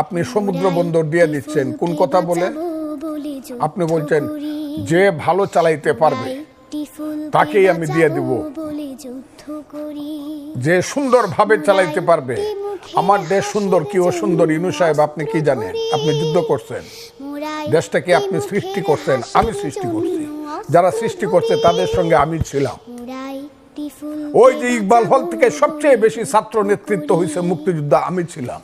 আপনি সমুদ্র বন্দর দিয়ে দিচ্ছেন কোন কথা বলে? আপনি বলছেন যে ভালো চালাইতে পারবে তাকেই আমি দিয়ে দিব। যে সুন্দরভাবে চালাইতে পারবে আমার দেশ সুন্দর কি অসুন্দর ইনু সাহেব আপনি কি জানেন? আপনি যুদ্ধ করছেন। দেশটাকে আপনি সৃষ্টি করছেন আমি সৃষ্টি করছি। যারা সৃষ্টি করছে তাদের সঙ্গে আমি ছিলাম। ওই যে ইকবাল হল থেকে সবচেয়ে বেশি ছাত্র নেতৃত্ব হয়েছে মুক্তিযুদ্ধ আমি ছিলাম।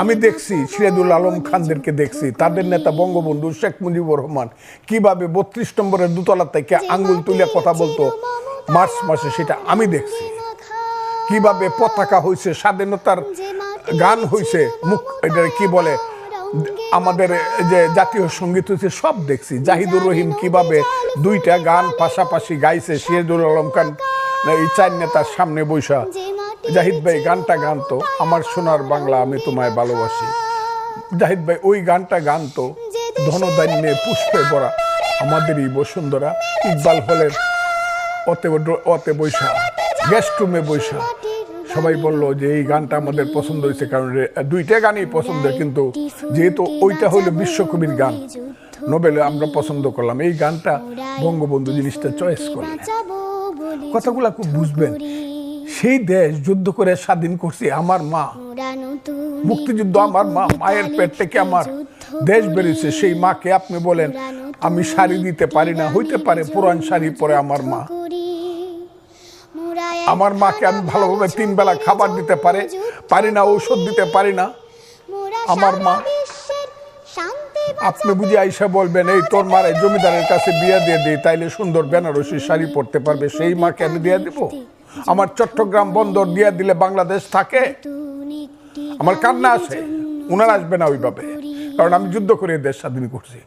আমি দেখছি সিরাজুল আলম খানদেরকে দেখছি। তাদের নেতা বঙ্গবন্ধু শেখ মুজিবুর রহমান কীভাবে বত্রিশ নম্বরের দুতলা থেকে আঙ্গুল তুলে কথা বলতো মার্চ মাসে সেটা আমি দেখছি। কীভাবে পতাকা হয়েছে স্বাধীনতার গান হয়েছে মুখ এটা কি বলে? আমাদের যে জাতীয় সংগীত হয়েছে সব দেখছি। জাহিদুর রহিম কীভাবে দুইটা গান পাশাপাশি গাইছে সিরাজুল আলম খান এই চার নেতার সামনে বৈশা। জাহিদ ভাই গানটা গান তো আমার সোনার বাংলা আমি তোমায় ভালোবাসি। জাহিদ ভাই, ওই গানটা গান তো ধনধান্যে পুষ্পে ভরা, আমাদেরই বসুন্ধরা, ইকবাল হলের অতে অতে বৈশা গেস্ট রুমে বৈশা। সবাই বলল যে এই গানটা আমাদের পছন্দ হয়েছে, কারণ দুইটা গানই পছন্দের, কিন্তু যেহেতু ওইটা হলো বিশ্বকবির গান, নোবেলে আমরা পছন্দ করলাম। এই গানটা বঙ্গবন্ধু জিনিসটা চয়েস করলেন কথাগুলো খুব বুঝবেন। সেই দেশ যুদ্ধ করে স্বাধীন করছে আমার মা। মুক্তিযুদ্ধ আমার মা মায়ের পেট থেকে আমার দেশ বেরিয়েছে। সেই মাকে আপনি বলেন আমি শাড়ি দিতে পারি না হইতে পারে পুরান শাড়ি পরে আমার মা। আমার মাকে আমি ভালোভাবে তিন বেলা খাবার দিতে পারে পারি না ঔষধ দিতে পারি না। আমার মা আপনি বুঝে আইসা বলবেন এই তোর মারে জমিদারের কাছে বিয়ে দিয়ে দিই তাইলে সুন্দর বেনারসি শাড়ি পরতে পারবে সেই মাকে আমি দিয়ে দিব? আমার চট্টগ্রাম বন্দর দিয়ে দিলে বাংলাদেশ থাকে। আমার কান্না আছে। ওনারা আসবে না ওইভাবে। কারণ আমি যুদ্ধ করে দেশ স্বাধীন করছি।